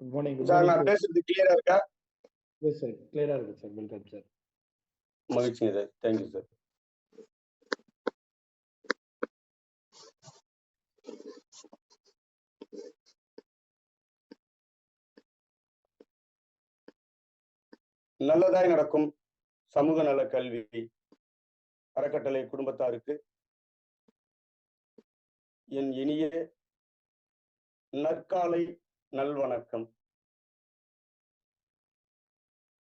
Good morning sir நான் பேசுறது கிளியரா இருக்கா? எஸ் சார் கிளியரா இருக்கு சார் வெல்கம் சார் மகிழ்ச்சிங்க சார் தேங்க்யூ சார் நல்லதாய் நடக்கும் சமூக நல கல்வி அறக்கட்டளை குடும்பத்தாருக்கு என் இனிய நற்காலை நல்வணக்கம்.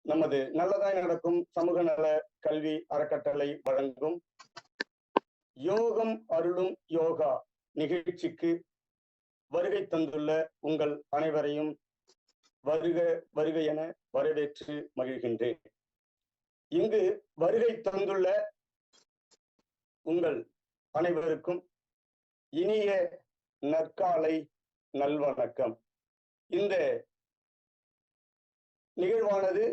நமது நல்லதாய் நடக்கும் சமூக நல கல்வி அறக்கட்டளை வழங்கும் யோகம் அருளும் யோகா நிகழ்ச்சிக்கு வருகை தந்துள்ள உங்கள் அனைவரையும் வருக வருக என வரவேற்று மகிழ்கின்றேன். இங்கு வருகை தந்துள்ள உங்கள் அனைவருக்கும் இனிய நற்காலை நல்வணக்கம். இந்த நிகழ்வானது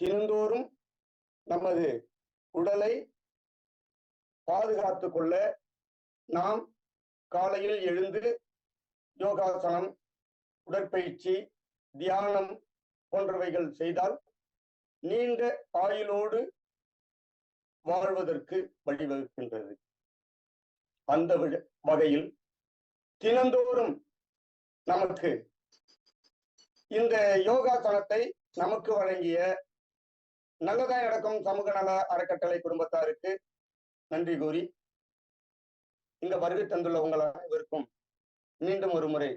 தினந்தோறும் நமது உடலை பாதுகாத்து கொள்ள நாம் காலையில் எழுந்து யோகாசனம் உடற்பயிற்சி தியானம் போன்றவைகள் செய்தால் நீண்ட ஆயுளோடு வாழ்வதற்கு வழிவகுக்கின்றது. அந்த வகையில் தினந்தோறும் நமக்கு இந்த யோகாசனத்தை நமக்கு வழங்கிய நல்லதாய் நடக்கும் சமூக நல அறக்கட்டளை குடும்பத்தாருக்கு நன்றி கூறி இங்க வருகை தந்துள்ள உங்கள் அனைவருக்கும் மீண்டும் ஒரு முறை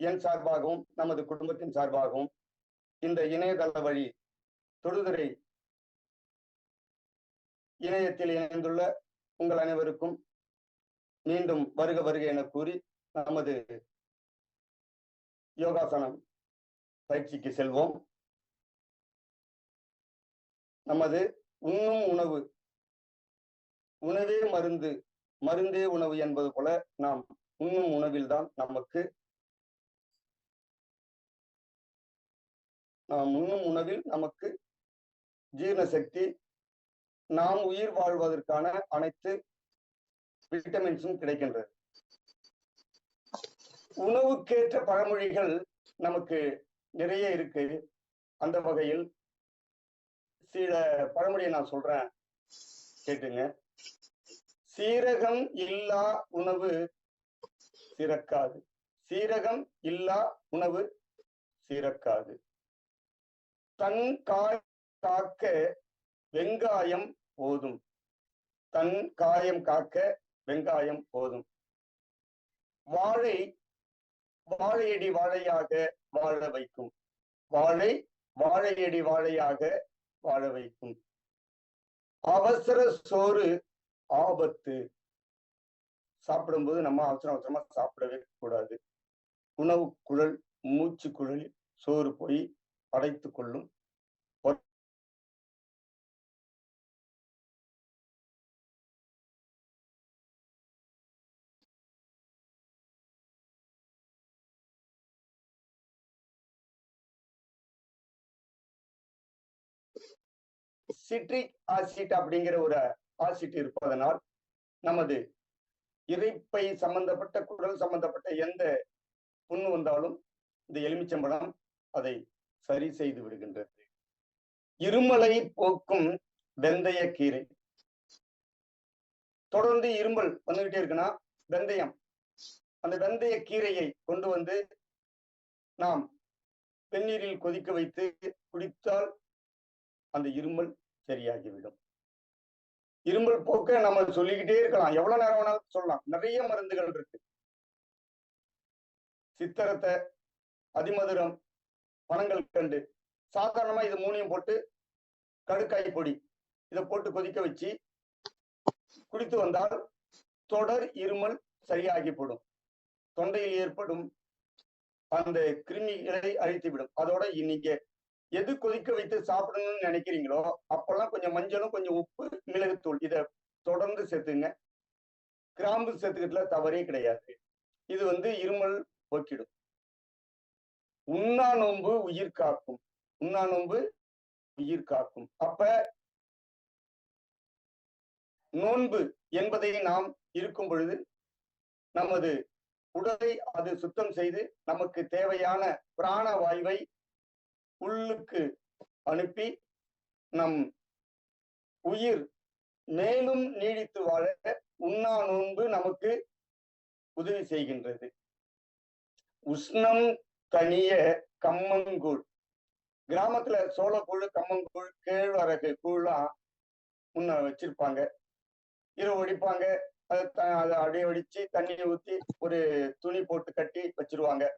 என் சார்பாகவும் நமது குடும்பத்தின் சார்பாகவும் இந்த இணையதள வழி தொடுதுறை இணையத்தில் இணைந்துள்ள உங்கள் அனைவருக்கும் மீண்டும் வருக வருக என கூறி நமது யோகாசனம் பயிற்சிக்கு செல்வோம். நமது உண்ணும் உணவு உணவே மருந்து மருந்தே உணவு என்பது போல நாம் உண்ணும் உணவில்தான் நமக்கு நாம் உண்ணும் உணவில் நமக்கு ஜீரண சக்தி நாம் உயிர் வாழ்வதற்கான அனைத்து விட்டமின்ஸும் கிடைக்கின்றது. உணவுக்கேற்ற பழமொழிகள் நமக்கு நிறைய இருக்கு. அந்த வகையில் சில பழமொழியை நான் சொல்றேன். கேட்டுங்க. சீரகம் இல்லா உணவு சிறக்காது. சீரகம் இல்லா உணவு சிறக்காது. தன் காய் காக்க வெங்காயம் போதும். தன் காயம் காக்க வெங்காயம் போதும். வாழை வாழையடி வாழையாக வாழ வைக்கும். வாழை வாழையடி வாழையாக வாழ வைக்கும். அவசர சோறு ஆபத்து. சாப்பிடும்போது நம்ம அவசர அவசரமா சாப்பிடவே கூடாது. உணவு குழல் மூச்சு குழலில் சோறு போய் அடைத்துக் கொள்ளும். சிட்ரிக் ஆசிட் அப்படிங்கிற ஒரு ஆசிட் இருப்பதனால் நமது இறைப்பை சம்பந்தப்பட்ட குடல் சம்பந்தப்பட்ட எந்த புண்ணு வந்தாலும் இந்த எலுமிச்சம்பழம் அதை சரி செய்து விடுகின்றது. இருமலை போக்கும் வெந்தய கீரை. தொடர்ந்து இருமல் வந்துகிட்டே இருக்குன்னா வெந்தயம். அந்த வெந்தய கீரையை கொண்டு வந்து நாம் வெந்நீரில் கொதிக்க வைத்து குடித்தால் அந்த இருமல் சரியாகிவிடும். இருமல் போக்க நம்ம சொல்லிக்கிட்டே இருக்கலாம். எவ்வளவு நேரம் வேணாலும் சொல்லலாம். நிறைய மருந்துகள் இருக்கு. சித்தரத்தை அதிமதுரம் பனங்கள் கண்டு சாதாரணமா இது மூணையும் போட்டு கடுக்காய் பொடி இதை போட்டு கொதிக்க வச்சு குடித்து வந்தால் தொடர் இருமல் சரியாகி போடும் தொண்டையில் ஏற்படும் அந்த கிருமிகளை அழித்துவிடும். அதோட இன்னைக்கு எது கொதிக்க வைத்து சாப்பிடணும்னு நினைக்கிறீங்களோ அப்பெல்லாம் கொஞ்சம் மஞ்சளும் கொஞ்சம் உப்பு மிளகுத்தூள் இத தொடர்ந்து சேர்த்துங்க. கிராம்பு சேர்த்துக்கிட்டுல தவறே கிடையாது. இது வந்து இருமல் போக்கிடும். உண்ணா நோன்பு உயிர் காக்கும். உண்ணா நோன்பு உயிர் காக்கும். அப்ப நோன்பு என்பதை நாம் இருக்கும் பொழுது நமது உடலை அது சுத்தம் செய்து நமக்கு தேவையான பிராண வாயுவை உள்ளுக்கு அனுப்பி நம் உயிர் மேலும் நீடித்து வாழ உண்ணா நோன்பு நமக்கு உதவி செய்கின்றது. உஷ்ணம் தனிய கம்மங்கூழ். கிராமத்துல சோளக்கூழ் கம்மங்கூழ் கேழ்வரகு கூழ்லாம் முன்ன வச்சிருப்பாங்க. இரவு ஒடிப்பாங்க அதை த- அதை அப்படியே வடிச்சு தண்ணியை ஊத்தி ஒரு துணி போட்டு கட்டி வச்சிருவாங்க.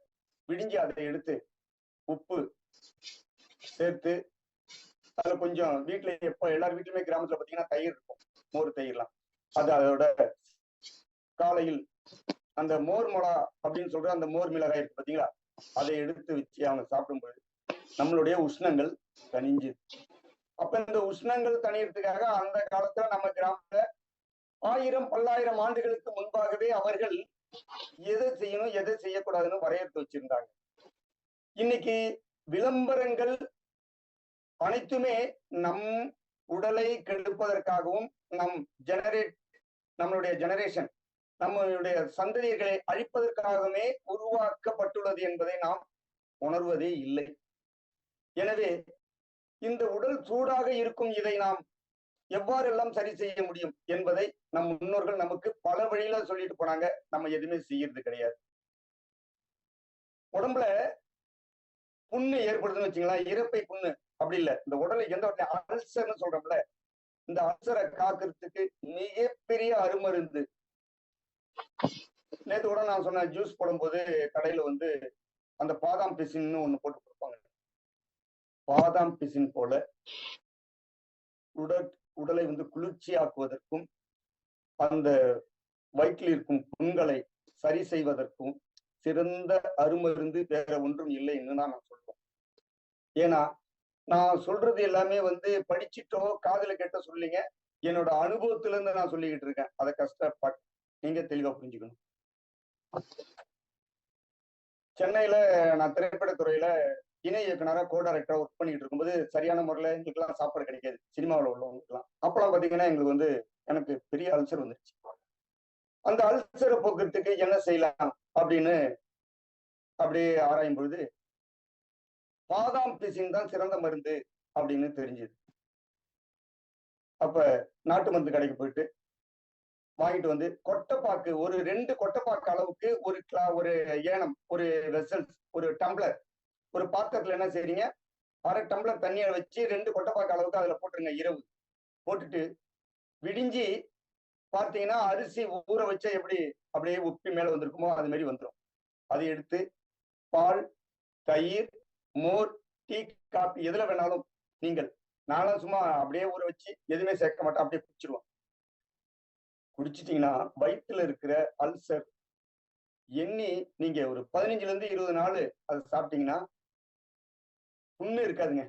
விடிஞ்சு அதை எடுத்து உப்பு சேர்த்து அதுல கொஞ்சம் வீட்டுல எப்ப எல்லார் வீட்லயுமே கிராமத்துல பாத்தீங்கன்னா தயிர் இருக்கும். மோர் தயிர்லாம். அது அதோட காலையில் அந்த மோர் மொளா அப்படின்னு சொல்ற அந்த மோர் மிளகாய் இருக்கு பாத்தீங்களா? அதை எடுத்து வச்சு அவங்க சாப்பிடும்போது நம்மளுடைய உஷ்ணங்கள் தனிஞ்சு அப்ப இந்த உஷ்ணங்கள் தனியறதுக்காக அந்த காலத்துல நம்ம கிராமத்துல ஆயிரம் பல்லாயிரம் ஆண்டுகளுக்கு முன்பாகவே அவர்கள் எதை செய்யணும் எதை செய்யக்கூடாதுன்னு வரையறுத்து வச்சிருந்தாங்க. இன்னைக்கு விளம்பரங்கள் அனைத்துமே நம் உடலை கெடுப்பதற்காகவும் நம் ஜெனரேட் நம்மளுடைய ஜெனரேஷன் நம்மளுடைய சந்ததியர்களை அழிப்பதற்காகவே உருவாக்கப்பட்டுள்ளது என்பதை நாம் உணர்வதே இல்லை. எனவே இந்த உடல் சூடாக இருக்கும் இதை நாம் எவ்வாறெல்லாம் சரி செய்ய முடியும் என்பதை நம் முன்னோர்கள் நமக்கு பல வழியில சொல்லிட்டு போனாங்க. நம்ம எதுவுமே செய்யறது கிடையாது. உடம்புல புண்ணு ஏற்படுதுன்னு வச்சுங்களேன் இறப்பை புண்ணு. அப்படி இல்ல. இந்த உடலை எந்த அல்சர்னு சொல்றோம்ல இந்த அல்சரை காக்கிறதுக்கு மிகப்பெரிய அருமருந்து. நேற்று கூட நான் சொன்ன ஜூஸ் போடும்போது கடையில வந்து அந்த பாதாம் பிசின்னு ஒண்ணு போட்டு கொடுப்பாங்க. பாதாம் பிசின் போல உடல் உடலை வந்து குளிர்ச்சியாக்குவதற்கும் அந்த வயிற்றில் இருக்கும் புண்களை சரி செய்வதற்கும் சிறந்த அருமருந்து வேற ஒன்றும் இல்லைன்னு தான் நான் சொல்றேன். ஏன்னா நான் சொல்றது எல்லாமே வந்து படிச்சுட்டோ காதல கேட்ட சொல்லிங்க என்னோட அனுபவத்துல இருந்து நான் சொல்லிக்கிட்டு இருக்கேன். அதை கஷ்டப்பட் நீங்க தெளிவா புரிஞ்சுக்கணும். சென்னையில நான் திரைப்படத்துறையில இணை இயக்குனரா கோ டைரக்டரா ஒர்க் பண்ணிட்டு இருக்கும்போது சரியான முறையில எங்களுக்கெல்லாம் சாப்பாடு கிடைக்காது. சினிமாவில் உள்ளவங்களுக்குலாம் அப்பெல்லாம் பாத்தீங்கன்னா எங்களுக்கு வந்து எனக்கு பெரிய அல்சர் வந்துருச்சு. அந்த அல்சரை போக்குறதுக்கு என்ன செய்யலாம் அப்படின்னு அப்படியே ஆராயும் பொழுது பாதாம் பிசின் தான் சிறந்த மருந்து அப்படின்னு தெரிஞ்சது. அப்ப நாட்டு மருந்து கடைக்கு போயிட்டு வாங்கிட்டு வந்து கொட்டைப்பாக்கு ஒரு ரெண்டு கொட்டைப்பாக்கு அளவுக்கு ஒரு கிளா ஒரு ஏனம் ஒரு வெசல்ஸ் ஒரு டம்ளர் ஒரு பாத்திரத்துல என்ன செய்றீங்க? அரை டம்ளர் தண்ணியை வச்சு ரெண்டு கொட்டைப்பாக்கு அளவுக்கு அதுல போட்டுருங்க இரவு. போட்டுட்டு விடிஞ்சி பார்த்தீங்கன்னா அரிசி ஊற வச்சா எப்படி அப்படியே உப்பி மேல வந்திருக்குமோ அது மாதிரி வந்துடும் அதை எடுத்து பால் தயிர் மோர் டீ காப்பி எதுல வேணாலும் நீங்கள். நானும் சும்மா அப்படியே ஊற வச்சு எதுவுமே சேர்க்க மாட்டேன். அப்படியே குடிச்சிருவோம் குடிச்சிட்டீங்கன்னா வயிற்றுல இருக்கிற அல்சர் எண்ணி நீங்க ஒரு பதினஞ்சுல இருந்து இருபது நாள் அதை சாப்பிட்டீங்கன்னா புண்ணு இருக்காதுங்க.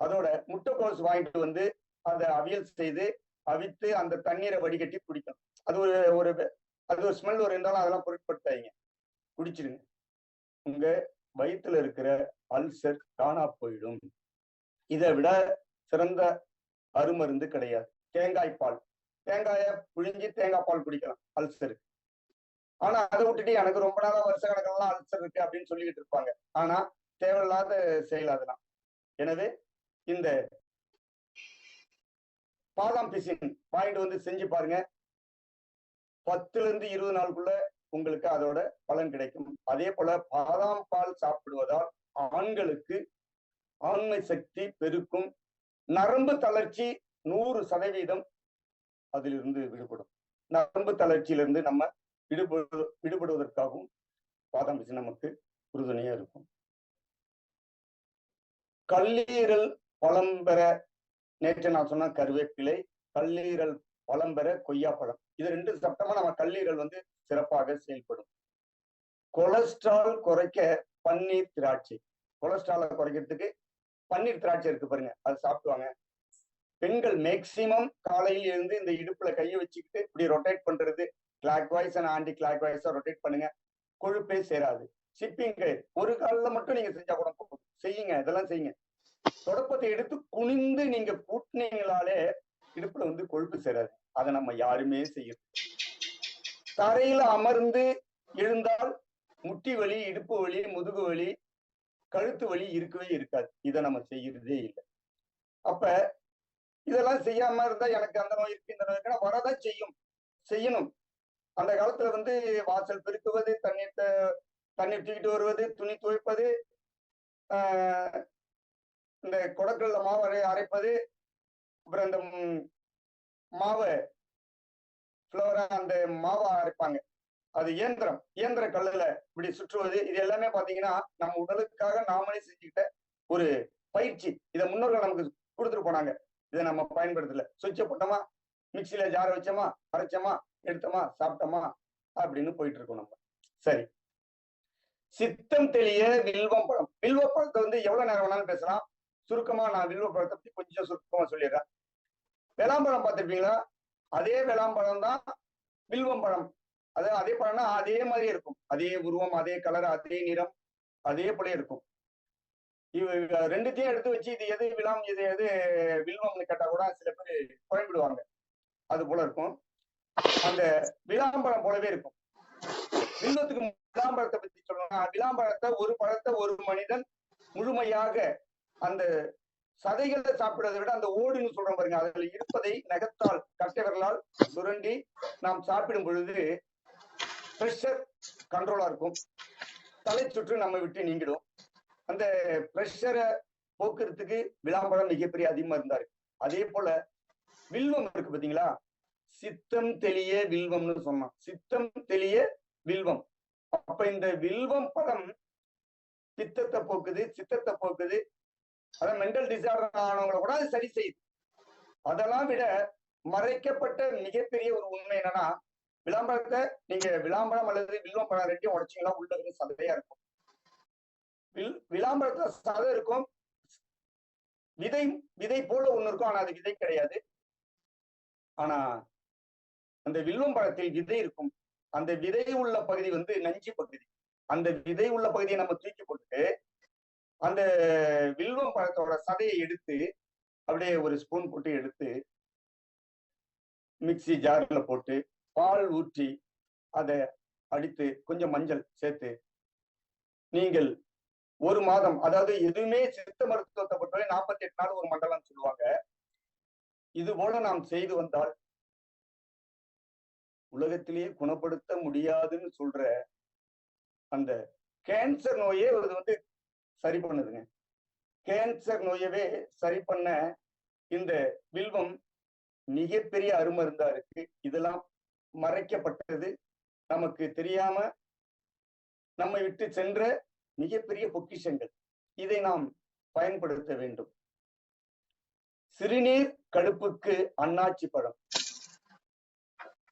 அதோட முட்டைக்கோஸ் வாங்கிட்டு வந்து அதை அவியல் செய்து அவித்து அந்த தண்ணீரை வடிகட்டி குடிக்கணும். அது ஒரு ஒரு அது ஒரு ஸ்மெல் ஒரு இருந்தாலும் அதெல்லாம் பொருட்படுத்தாதீங்க. குடிச்சிருங்க. உங்க வயிற்றுல இருக்கிற அல்சர் காணா போயிடும். இதை விட சிறந்த அருமருந்து கிடையாது. தேங்காய் பால். தேங்காயை புழிஞ்சு தேங்காய் பால் குடிக்கலாம். அல்சருக்கு ஆனா அதை விட்டுட்டு எனக்கு ரொம்ப நாளா வருஷ கணக்கெல்லாம் அல்சர் இருக்கு அப்படின்னு சொல்லிக்கிட்டு இருப்பாங்க. ஆனா தேவையில்லாத செயல் அதெல்லாம். எனவே இந்த பாதாம் பிசின் வாங்கிட்டு வந்து செஞ்சு பாருங்க. பத்துல இருந்து இருபது நாளுக்குள்ள உங்களுக்கு அதோட பலன் கிடைக்கும். அதே போல பாதாம் பால் சாப்பிடுவதால் ஆண்களுக்கு ஆண்மை சக்தி பெருக்கும். நரம்பு தளர்ச்சி நூறு சதவீதம் அதிலிருந்து விடுபடும். நரம்பு தளர்ச்சியிலிருந்து நம்ம விடுபடு விடுபடுவதற்காகவும் பாதாம் பிசின் நமக்கு உறுதுணையா இருக்கும். கல்லீரல் பலம் பெற நேற்று நான் சொன்ன கருவேப்பிலை கல்லீரல் பழம் பெற கொய்யாப்பழம். இது ரெண்டு சட்டமா நம்ம கல்லீரல் வந்து சிறப்பாக செயல்படும். கொலஸ்ட்ரால் குறைக்க பன்னீர் திராட்சை. கொலஸ்ட்ராலை குறைக்கிறதுக்கு பன்னீர் திராட்சை இருக்கு பாருங்க அது சாப்பிடுவாங்க. பெண்கள் மேக்சிமம் காலையில் இருந்து இந்த இடுப்புல கையை வச்சுக்கிட்டு இப்படி ரொட்டேட் பண்றது clockwise and aunty clock வாய்ஸா ரொட்டேட் பண்ணுங்க. கொழுப்பே சேராது. சிப்பிங்க ஒரு காலில் மட்டும் நீங்க செஞ்சா கூட போதும். செய்யுங்க இதெல்லாம் செய்யுங்க. தொடப்பத்தை எடுத்து குனிந்து நீங்க கூட்டினீங்களாலே இடுப்புல வந்து கொழுப்பு சேராது. அதை நம்ம யாருமே செய்யறது தரையில அமர்ந்து எழுந்தால் முட்டி வலி இடுப்பு வலி முதுகு வலி கழுத்து வலி இருக்கவே இருக்காது. இதை நம்ம செய்யறதே இல்லை. அப்ப இதெல்லாம் செய்யாம இருந்தா எனக்கு அந்த நோய் இருக்கு இந்த நோய் இருக்குன்னா வரதான் செய்யும். செய்யணும். அந்த காலத்துல வந்து வாசல் பெருக்குவது தண்ணீர் தண்ணீர் தூக்கிட்டு வருவது துணி துவைப்பது ஆஹ் இந்த குடக்கல்ல மாவை அரைப்பது அப்புறம் இந்த மாவை ஃப்ளோரா அந்த மாவை அரைப்பாங்க. அது இயந்திரம் இயந்திர கல்லுல இப்படி சுற்றுவது இது எல்லாமே பாத்தீங்கன்னா நம்ம உடலுக்காக நாமளே செஞ்சுக்கிட்ட ஒரு பயிற்சி. இதை முன்னோர்கள் நமக்கு கொடுத்துட்டு போனாங்க. இதை நம்ம பயன்படுத்தல. சுவிட்சை போட்டோமா? மிக்சியில ஜார வச்சோமா? அரைச்சோமா? எடுத்தோமா? சாப்பிட்டோமா? அப்படின்னு போயிட்டு இருக்கோம் நம்ம. சரி. சித்தம் தெளிய வில்வம் பழம். வில்வ பழத்தை வந்து எவ்வளவு நேரம் வேணாலும் பேசலாம். சுருக்கமா நான் வில்வப்பழத்தை பத்தி கொஞ்சம் சுருக்கமா சொல்லிடுறேன். விளாம்பழம் பார்த்துருப்பீங்களா? அதே விளாம்பழம் தான் வில்வம் பழம். அது அதே பழம்னா அதே மாதிரி இருக்கும். அதே உருவம் அதே கலர் அதே நிறம் அதே போல இருக்கும். இவ ரெண்டுத்தையும் எடுத்து வச்சு இது எது விழாம் இது எது வில்வம்னு கேட்டா கூட சில பேர் குழம்பிடுவாங்க அது போல இருக்கும். அந்த விளாம்பழம் போலவே இருக்கும். வில்வத்துக்கு விளாம்பழத்தை பத்தி சொல்லணும்னா விளாம்பழத்தை ஒரு பழத்தை ஒரு மனிதன் முழுமையாக அந்த சதைகளை சாப்பிடுறதை விட அந்த ஓடுன்னு சொல்றோம் பாருங்க அதுல இருப்பதை நகத்தால் கட்டைவர்களால் சுரண்டி நாம் சாப்பிடும் பொழுது ப்ரெஷர் கண்ட்ரோலா இருக்கும். தலை சுற்று நம்ம விட்டு நீங்கிடும். அந்த ப்ரெஷரை போக்குறதுக்கு விளாம்பழம் மிகப்பெரிய அதிகமா இருந்தாரு. அதே போல வில்வம் இருக்கு பாத்தீங்களா? சித்தம் தெளிய வில்வம்னு சொன்னான். சித்தம் தெளிய வில்வம். அப்ப இந்த வில்வம் பழம் பித்தத்தை போக்குது சித்தத்தை போக்குது அதான் மென்டல் டிசார்டர் ஆனவங்களை கூட அது சரி செய்யுது. அதெல்லாம் விட மறைக்கப்பட்ட மிகப்பெரிய ஒரு உண்மை என்னன்னா விளம்பரத்தை நீங்க விளம்பரம் அல்லது வில்வம் பழம் ரெண்டையும் உடைச்சீங்கன்னா உள்ள இருந்து சதையா இருக்கும். வில் சதை இருக்கும். விதை விதை போல ஒண்ணு இருக்கும் ஆனா அது விதை கிடையாது. ஆனா அந்த வில்வம் பழத்தில் விதை இருக்கும். அந்த விதை உள்ள பகுதி வந்து நஞ்சு பகுதி. அந்த விதை உள்ள பகுதியை நம்ம தூக்கி அந்த வில்வம் பழத்தோட சதையை எடுத்து அப்படியே ஒரு ஸ்பூன் போட்டு எடுத்து மிக்ஸி ஜாரில் போட்டு பால் ஊற்றி அதை அடித்து கொஞ்சம் மஞ்சள் சேர்த்து நீங்கள் ஒரு மாதம் அதாவது எதுவுமே சித்த மருத்துவத்தை பொறுத்தவரை நாற்பத்தி எட்டு நாள் ஒரு மண்டலம் சொல்லுவாங்க. இது போல நாம் செய்து வந்தால் உலகத்திலேயே குணப்படுத்த முடியாதுன்னு சொல்ற அந்த கேன்சர் நோயே இது வந்து சரி பண்ணுதுங்க. கேன்சர் நோயவே சரி பண்ண இந்த வில்வம் மிகப்பெரிய அருமருந்தா இருக்கு. இதெல்லாம் மறைக்கப்பட்டது. நமக்கு தெரியாம நம்மை விட்டு சென்ற மிகப்பெரிய பொக்கிஷங்கள். இதை நாம் பயன்படுத்த வேண்டும். சிறுநீர் கடுப்புக்கு அண்ணாச்சி பழம்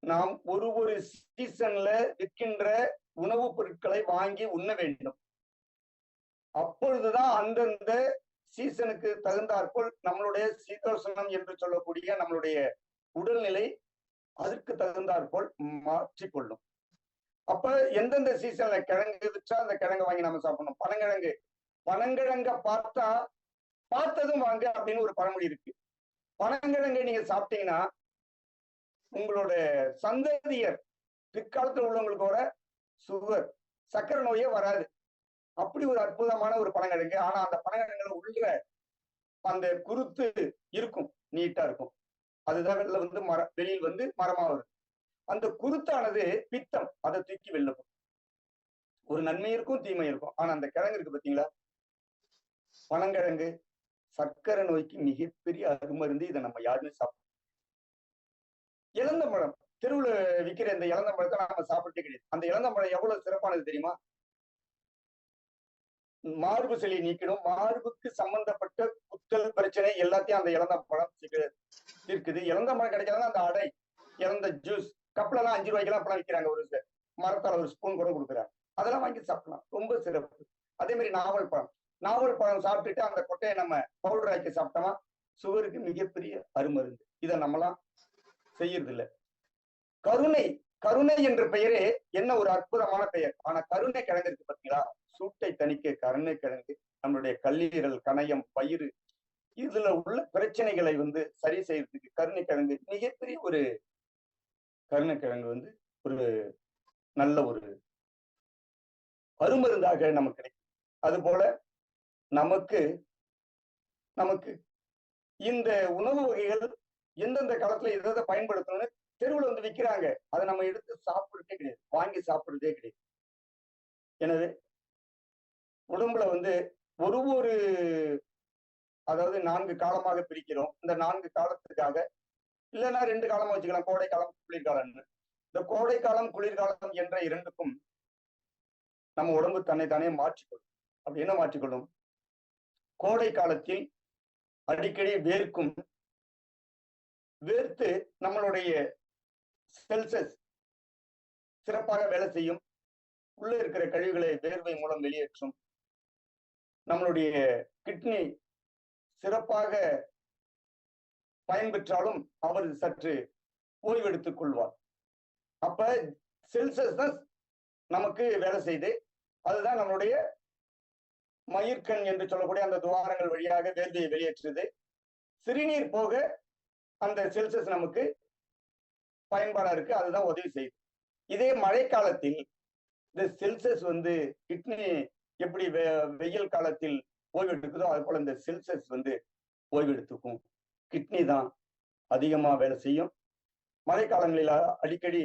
நாம் ஒரு ஒரு சீசன்ல விற்கின்ற உணவுப் பொருட்களை வாங்கி உண்ண வேண்டும். அப்பொழுதுதான் அந்தந்த சீசனுக்கு தகுந்தாற்போல் நம்மளுடைய சீதோஷணம் என்று சொல்லக்கூடிய நம்மளுடைய உடல்நிலை அதற்கு தகுந்தாற்போல் மாற்றிக்கொள்ளும். அப்ப எந்தெந்த சீசன்ல கிழங்கு வச்சா அந்த கிழங்கு வாங்கி நம்ம சாப்பிடணும்? பனங்கிழங்கு. பனங்கிழங்க பார்த்தா பார்த்ததும் வாங்க அப்படின்னு ஒரு பழமொழி இருக்கு. பனங்கிழங்கை நீங்க சாப்பிட்டீங்கன்னா உங்களோட சந்ததியர் பிற்காலத்துல உள்ளவங்களுக்கு வர சுகர் சக்கரை நோயே வராது. அப்படி ஒரு அற்புதமான ஒரு பனங்கிழங்கு ஆனா அந்த பனங்கிழங்குல உள்ள அந்த குருத்து இருக்கும் நீட்டா இருக்கும். அதுதான் வெளில வந்து மர வெளியில் வந்து மரமா வரும். அந்த குருத்தானது பித்தம். அதை தூக்கி வெளில ஒரு நன்மை இருக்கும் தீமை இருக்கும். ஆனா அந்த கிழங்கு இருக்கு பாத்தீங்களா? பனங்கிழங்கு சர்க்கரை நோய்க்கு மிகப்பெரிய அருமருந்து இதை நம்ம யாருமே சாப்பிடும் இளந்த பழம். தெருவுல விற்கிற இந்த இளந்தம்பழத்தை நாம சாப்பிட்டே கிடையாது. அந்த இளந்தம்பழம் எவ்வளவு சிறப்பானது தெரியுமா? மார்பு சிலை நீக்கணும். மார்புக்கு சம்பந்தப்பட்ட குத்தல் பிரச்சனை எல்லாத்தையும் அந்த இழந்த பழம் இருக்குது. இளந்தம்பழம் கிடைக்காதுன்னா அந்த அடை இறந்த ஜூஸ் கப்ல எல்லாம் அஞ்சு ரூபாய்க்கெல்லாம் அப்பெல்லாம் விற்கிறாங்க ஒரு மரத்தால ஒரு ஸ்பூன் கூட கொடுக்குறாங்க. அதெல்லாம் வாங்கி சாப்பிடலாம். ரொம்ப சிறப்பு. அதே மாதிரி நாவல் பழம். நாவல் பழம் சாப்பிட்டுட்டு அந்த கொட்டையை நம்ம பவுடர் ஆக்கி சாப்பிட்டோமா? சுகருக்கு மிகப்பெரிய அருமருந்து. இதை நம்மளாம் செய்யறது இல்ல கருணை கருணை என்ற பெயரே என்ன ஒரு அற்புதமான பெயர்? ஆனா கருணை கிழங்கு இருக்கு பாத்தீங்களா? சூட்டை தணிக்க கருணை கிழங்கு நம்மளுடைய கல்லீரல் கணையம் பயிறு இதுல உள்ள பிரச்சனைகளை வந்து சரி செய்யறதுக்கு கருணை கிழங்கு மிகப்பெரிய ஒரு கருணை கிழங்கு வந்து ஒரு நல்ல ஒரு அருமருந்தாக நமக்கு கிடைக்கும். அது போல நமக்கு நமக்கு இந்த உணவு வகைகள் எந்தெந்த காலத்துல எதை பயன்படுத்தணும்னு தெருவுல வந்து விக்கிறாங்க அதை நம்ம எடுத்து சாப்பிடுறதே கிடையாது. வாங்கி சாப்பிடுறதே கிடையாது. எனது உடம்புல வந்து ஒரு ஒரு அதாவது நான்கு காலமாக பிரிக்கிறோம். இந்த நான்கு காலத்துக்காக இல்லைன்னா ரெண்டு காலமா வச்சுக்கலாம். கோடை காலம் குளிர்காலம்னு. இந்த கோடை காலம் குளிர்காலம் என்ற இரண்டுக்கும் நம்ம உடம்பு தன்னை தானே மாற்றிக்கொள்ளும். அப்படி என்ன மாற்றிக்கொள்ளும்? கோடை காலத்தில் அடிக்கடி வேர்க்கும் வேர்த்து நம்மளுடைய செல்சஸ் சிறப்பாக வேலை செய்யும். உள்ள இருக்கிற கழிவுகளை வேர்வை மூலம் வெளியேற்றும். நம்மளுடைய கிட்னி சிறப்பாக பயன்பெற்றாலும் அவர் சற்று ஓய்வெடுத்துக் கொள்வார். அப்ப செல்சஸ் தான் நமக்கு வேலை செய்து அதுதான் நம்மளுடைய மயிர்கண் என்று சொல்லக்கூடிய அந்த துவாரங்கள் வழியாக வேர்வையை வெளியேற்றுது. சிறுநீர் போக அந்த செல்சஸ் நமக்கு பயன்பாடா இருக்கு அதுதான் உதவி செய்யுது. இதே மழைக்காலத்தில் இந்த செல்சஸ் வந்து கிட்னி எப்படி வெயில் காலத்தில் ஓய்வு எடுக்குதோ அது போல இந்த செல்சஸ் வந்து ஓய்வு எடுத்துக்கும் கிட்னி தான் அதிகமா வேலை செய்யும். மழைக்காலங்களில் அடிக்கடி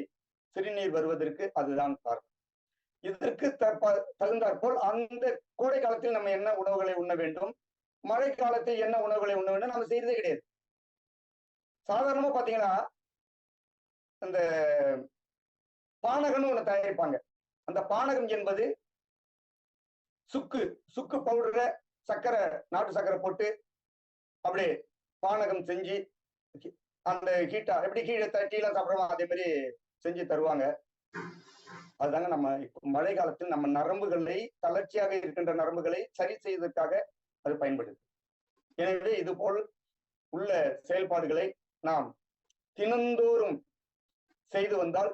சிறுநீர் வருவதற்கு அதுதான் காரணம். இதற்கு தற்ப தகுந்தாற்போல் அந்த கோடை காலத்தில் நம்ம என்ன உணவுகளை உண்ண வேண்டும்? மழை காலத்தில் என்ன உணவுகளை உண்ண வேண்டும்? நம்ம செய்யறதே கிடையாது. சாதாரணமா பாத்தீங்கன்னா அந்த பானகம்னு ஒண்ணு தயாரிப்பாங்க. அந்த பானகம் என்பது சுக்கு சுக்கு பவுடரை சர்க்கரை நாட்டு சர்க்கரை போட்டு அப்படியே பானகம் செஞ்சு அந்த ஹீட்டா எப்படி கீழே டீலாம் சாப்பிடுறோம் அதே மாதிரி செஞ்சு தருவாங்க. அதுதாங்க நம்ம இப்போ மழை காலத்தில் நம்ம நரம்புகளை தளர்ச்சியாக இருக்கின்ற நரம்புகளை சரி செய்வதற்காக அது பயன்படுது. எனவே இது போல் உள்ள செயல்பாடுகளை நாம் தினந்தோறும் செய்து வந்தால்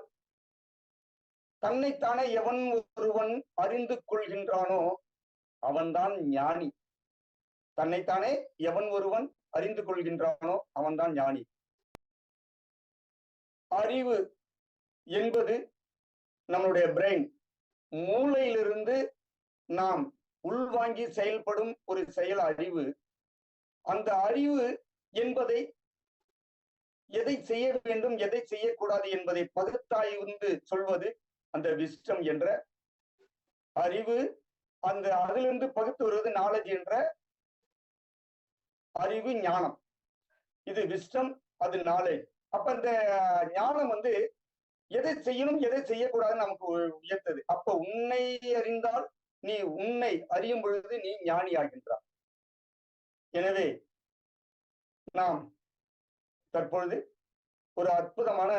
தன்னைத்தானே எவன் ஒருவன் அறிந்து கொள்கின்றானோ அவன்தான் ஞானி. தன்னைத்தானே எவன் ஒருவன் அறிந்து கொள்கின்றானோ அவன்தான் ஞானி. அறிவு என்பது நம்மளுடைய பிரெயின் மூளையிலிருந்து நாம் உள்வாங்கி செயல்படும் ஒரு செயல் அறிவு. அந்த அறிவு என்பதை எதை செய்ய வேண்டும் எதை செய்யக்கூடாது என்பதை பகுத்தாய்ந்து சொல்வது அந்த விஸ்டம் என்ற அறிவு. அந்த அதிலிருந்து பகுத்து வருவது நாலேஜ் என்ற அறிவு ஞானம். இது விஸ்டம் அது நாலேஜ் அப்ப இந்த ஞானம் வந்து எதை செய்யணும் எதை செய்யக்கூடாதுன்னு நமக்கு உயர்த்தது. அப்ப உன்னை அறிந்தால் நீ உன்னை அறியும் பொழுது நீ ஞானி ஆகின்றார் எனவே நாம் தற்பொழுது ஒரு அற்புதமான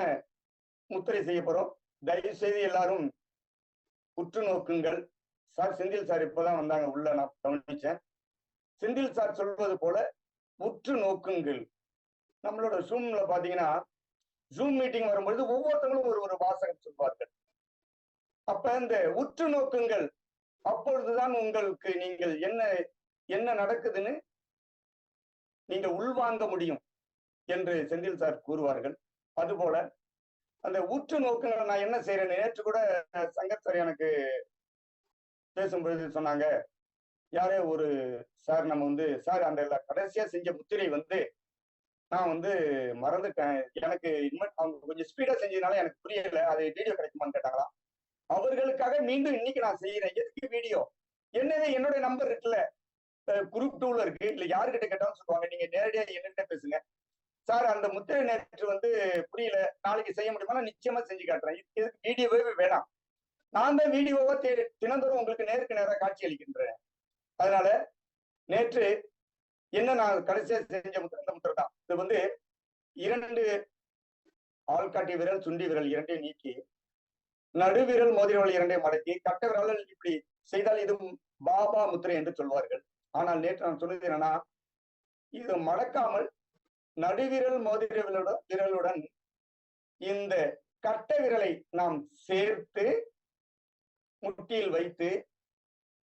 முத்திரை செய்ய போறோம். தயவு செய்து எல்லாரும் உற்று நோக்குங்கள். சார் செந்தில் சார் இப்பதான் வந்தாங்க. உள்ள நான் கவனிச்சேன். செந்தில் சார் சொல்வது போல உற்று நோக்குங்கள். நம்மளோட ஜூம்ல பாத்தீங்கன்னா ஜூம் மீட்டிங் வரும்பொழுது ஒவ்வொருத்தவங்களும் ஒரு ஒரு வாசகம் சொல்வார்கள். அப்ப இந்த உற்று நோக்குங்கள் அப்பொழுதுதான் உங்களுக்கு நீங்கள் என்ன என்ன நடக்குதுன்னு நீங்க உள்வாங்க முடியும். என்று செந்தில் சார் கூறுவார்கள். அதுபோல அந்த உற்று நோக்குங்கள் நான் என்ன செய்யறேன் நேற்று கூட சங்கர் சார் எனக்கு பேசும்பொழுது சொன்னாங்க யாரே ஒரு சார் நம்ம வந்து சார் அந்த கடைசியா செஞ்ச முத்திரை வந்து நான் வந்து மறந்துட்டேன். எனக்கு இனிமேல் அவங்க கொஞ்சம் ஸ்பீடா செஞ்சதுனால எனக்கு புரியல. அது வீடியோ கிடைக்குமான்னு கேட்டாங்களா அவர்களுக்காக மீண்டும் இன்னைக்கு நான் செய்யறேன் எதுக்கு வீடியோ என்னது? என்னுடைய நம்பர் இருக்குல்ல. குரூப் டூல இருக்கு. இல்ல யாருக்கிட்ட கேட்டாலும் சொல்லுவாங்க. நீங்க நேரடியா என்னகிட்ட பேசுங்க. சார் அந்த முத்திரை நேற்று வந்து புரியல. நாளைக்கு செய்ய முடியுமா நிச்சயமா செஞ்சு காட்டுறேன். இதுக்கு வீடியோவே வேணாம். நான் தான் வீடியோவை தினந்தோறும் உங்களுக்கு நேருக்கு நேராக காட்சி அளிக்கின்றேன். அதனால நேற்று என்ன நான் கடைசியா செஞ்ச முத்திரை இந்த முத்திரை தான். இது வந்து இரண்டு ஆள்காட்டி விரல் சுண்டி விரல் இரண்டையும் நீக்கி நடுவிரல் மோதிரவள் இரண்டையும் மடக்கி கட்ட விரல் இப்படி செய்தால் இது பாபா முத்திரை என்று சொல்வார்கள். ஆனால் நேற்று நான் சொன்னது என்னன்னா இது மடக்காமல் நடுவிரல் மோதிரவிலுடன் விரலுடன் இந்த கட்ட விரலை நாம் சேர்த்து முட்டியில் வைத்து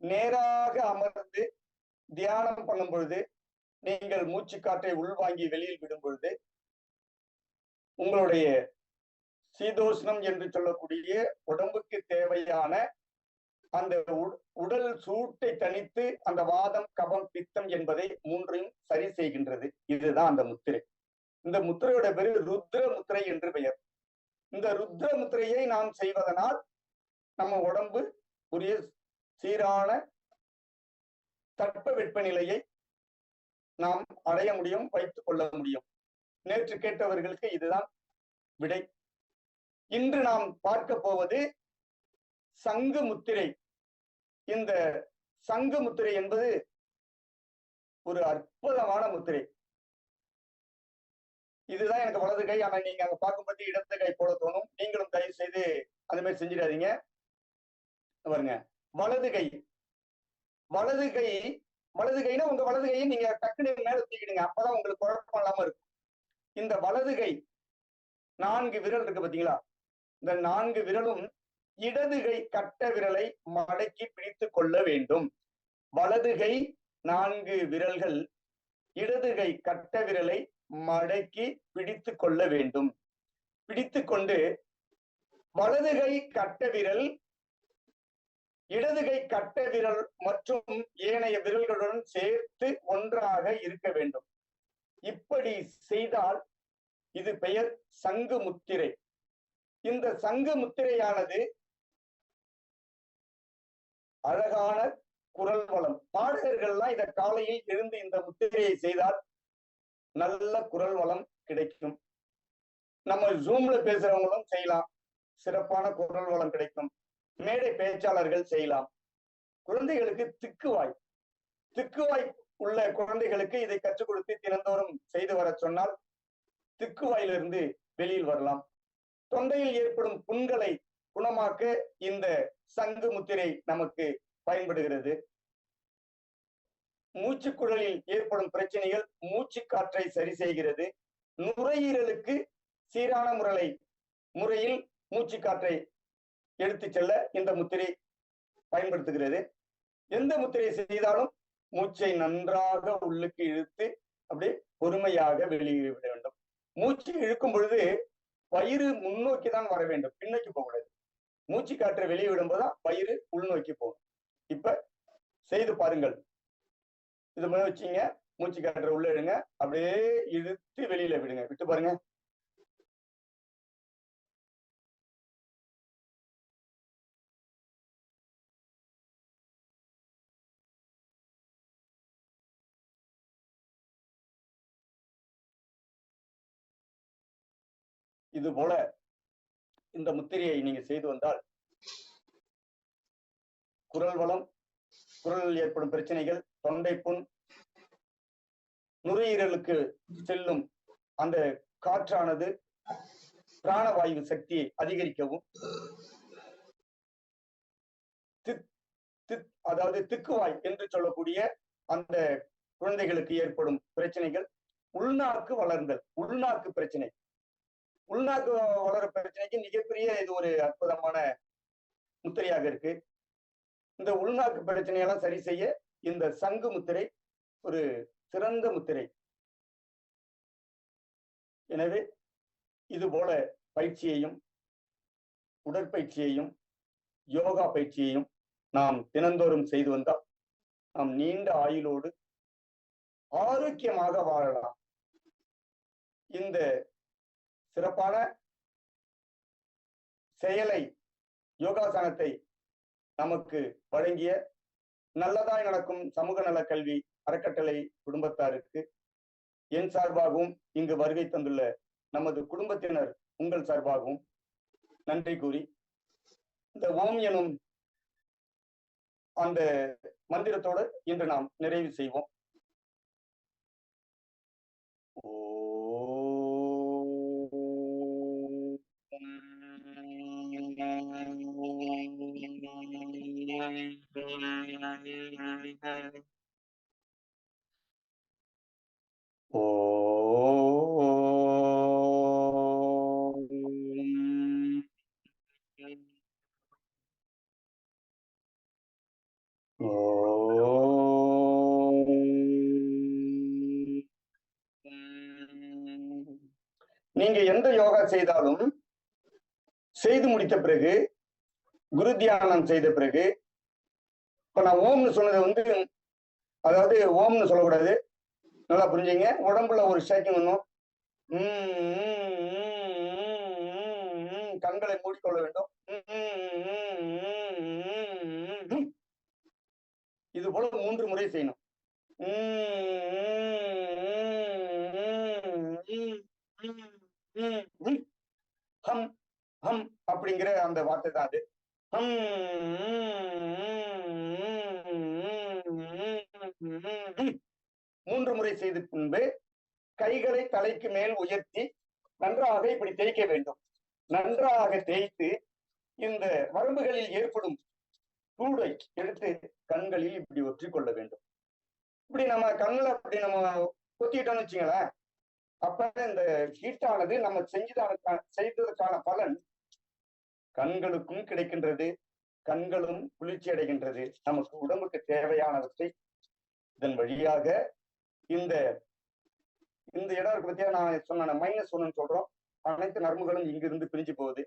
நேராக அமர்ந்து தியானம் பண்ணும் பொழுது நீங்கள் மூச்சு காற்றை உள்வாங்கி வெளியில் விடும் பொழுது உங்களுடைய சீதோஷ்ணம் என்று சொல்லக்கூடிய உடம்புக்கு தேவையான அந்த உ- உடல் சூட்டை தணித்து அந்த வாதம் கபம் பித்தம் என்பதை மூன்றையும் சரி செய்கின்றது. இதுதான் அந்த முத்திரை. இந்த முத்திரையோட பெரு ருத்ர முத்திரை என்று பெயர். இந்த ருத்ர முத்திரையை நாம் செய்வதனால் நம்ம உடம்பு உரிய சீரான தட்ப வெப்பநிலையை நாம் அடைய முடியும் வைத்துக் கொள்ள முடியும். நேற்று கேட்டவர்களுக்கு இதுதான் விடை. இன்று நாம் பார்க்க போவது சங்கு முத்திரை. இந்த சங்கு முத்திரை என்பது ஒரு அற்புதமான முத்திரை. இதுதான் எனக்கு வலது கை. ஆனா நீங்க அங்க பார்க்கும்போது இடது கை போல தோணும். நீங்களும் தயவு செய்து அந்த மாதிரி செஞ்சிடாதீங்க. பாருங்க. வலது கை. வலது கை. வலது கைனா உங்க வலது கையை நீங்க டக்குனு மேல தூக்கிடுங்க. அப்பதான் உங்களுக்கு குழப்பம் இல்லாம இருக்கும். இந்த வலது கை. நான்கு விரல் இருக்கு பாத்தீங்களா? இந்த நான்கு விரலும் இடதுகை கட்ட விரலை மடக்கி பிடித்து கொள்ள வேண்டும். வலதுகை நான்கு விரல்கள் இடதுகை கட்ட விரலை மடக்கி பிடித்து கொள்ள வேண்டும். பிடித்து கொண்டு வலதுகை கட்ட விரல் இடதுகை கட்ட விரல் மற்றும் ஏனைய விரல்களுடன் சேர்த்து ஒன்றாக இருக்க வேண்டும். இப்படி செய்தால் இது பெயர் சங்கு முத்திரை. இந்த சங்கு முத்திரையானது அழகான குரல் வளம். பாடகர்கள்லாம் இத காலையில் எழுந்து இந்த முத்திரையை செய்தால் நல்ல குரல் வளம் கிடைக்கும். நம்ம ஜூம்ல பேசுறவங்களும் செய்யலாம். சிறப்பான குரல் வளம் கிடைக்கும். மேடை பேச்சாளர்கள் செய்யலாம். குழந்தைகளுக்கு திக்குவாய் திக்குவாய் உள்ள குழந்தைகளுக்கு இதை கற்றுக் கொடுத்து தினந்தோறும் செய்து வர சொன்னால் திக்குவாயிலிருந்து வெளியில் வரலாம். தொண்டையில் ஏற்படும் புண்களை குணமாக்க இந்த சங்கு முத்திரை நமக்கு பயன்படுகிறது. மூச்சுக்குழலில் ஏற்படும் பிரச்சனைகள் மூச்சு காற்றை சரி செய்கிறது. நுரையீரலுக்கு சீரான முறை முறையில் மூச்சு காற்றை எடுத்து செல்ல இந்த முத்திரை பயன்படுத்துகிறது. எந்த முத்திரை செய்தாலும் மூச்சை நன்றாக உள்ளுக்கு இழுத்து அப்படியே பொறுமையாக வெளியே விட வேண்டும். மூச்சு இழுக்கும் பொழுது வயிறு முன்னோக்கி தான் வர வேண்டும். பின்னோக்கி போகக்கூடாது. மூச்சு காற்றை வெளியே விடும்போதுதான் பயிர் உள்நோக்கி போகும். இப்ப செய்து பாருங்கள். இது மாதிரி வச்சீங்க மூச்சு காற்றை உள்ள எடுங்க அப்படியே இழுத்து வெளியில விடுங்க. விட்டு பாருங்க. இது போல இந்த முத்திரையை நீங்க செய்து வந்தால் குரல் வளம் குரலில் ஏற்படும் பிரச்சனைகள் தொண்டை புண் நுரையீரலுக்கு செல்லும் அந்த காற்றானது பிராணவாயு சக்தியை அதிகரிக்கவும். அதாவது திக்குவாய் என்று சொல்லக்கூடிய அந்த குழந்தைகளுக்கு ஏற்படும் பிரச்சனைகள். உள்நாக்கு வளர்ந்தல் உள்நாக்கு பிரச்சனை. உள்நாக்கு வளர பிரச்சனைக்கு மிகப்பெரிய இது ஒரு அற்புதமான முத்திரையாக இருக்கு. இந்த உள்நாக்கு பிரச்சனையெல்லாம் சரி செய்ய இந்த சங்கு முத்திரை ஒரு சிறந்த முத்திரை. எனவே இது போல பயிற்சியையும் உடற்பயிற்சியையும் யோகா பயிற்சியையும் நாம் தினந்தோறும் செய்து வந்தால் நாம் நீண்ட ஆயுளோடு ஆரோக்கியமாக வாழலாம். இந்த சிறப்பான செயலை யோகாசனத்தை நமக்கு வழங்கிய நல்லதாய் நடக்கும் சமூக நல கல்வி அறக்கட்டளை குடும்பத்தாருக்கு என் சார்பாகவும் இங்கு வருகை தந்துள்ள நமது குடும்பத்தினர் உங்கள் சார்பாகவும் நன்றி கூறி இந்த ஓம் எனும் அந்த மந்திரத்தோடு இன்று நாம் நிறைவு செய்வோம். ஓ நீங்க எந்த யோகா செய்தாலும் செய்து முடித்த பிறகு குரு தியானம் செய்த பிறகு இப்ப நான் ஓம்னு சொன்னது வந்து அதாவது ஓம்னு சொல்லக்கூடாது நல்லா புரிஞ்சுங்க உடம்புல ஒரு ஷேக்கிங் ஒன்றும் கண்களை மூடிக்கொள்ள வேண்டும் இது போல மூன்று முறை செய்யணும் ஹம் ஹம் அப்படிங்கிற அந்த வார்த்தை தான் அது மூன்று முறை செய்த பின்பு கைகளை தலைக்கு மேல் உயர்த்தி நன்றாக இப்படி தேய்க்க வேண்டும். நன்றாக தேய்த்து இந்த வரம்புகளில் ஏற்படும் சூடை எடுத்து கண்களில் இப்படி ஒற்றி கொள்ள வேண்டும். இப்படி நம்ம கண்ணில் அப்படி நம்ம கொத்திட்டோம்னு வச்சுங்களேன் அப்ப இந்த ஹீட்டானது நம்ம செஞ்சதான செய்ததற்கான பலன் கண்களுக்கும் கிடைக்கின்றது. கண்களும் குளிர்ச்சி அடைகின்றது. நமக்கு உடம்புக்கு தேவையானவற்றை இதன் வழியாக இந்த இந்த இடம் இருக்கு பத்தியா நான் சொன்ன மைனஸ் ஒன்னு சொல்றோம். அனைத்து நரம்புகளும் இங்கிருந்து பிரிஞ்சு போகுது.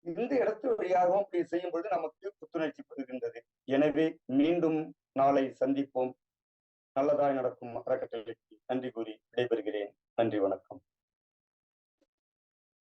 இந்த இடத்து வழியாகவும் இப்படி செய்யும் பொழுது நமக்கு புத்துணர்ச்சி பெறுகின்றது. எனவே மீண்டும் நாளை சந்திப்போம். நல்லதாய் நடக்கும் அறக்கட்டளைக்கு நன்றி கூறி விடைபெறுகிறேன். நன்றி வணக்கம்.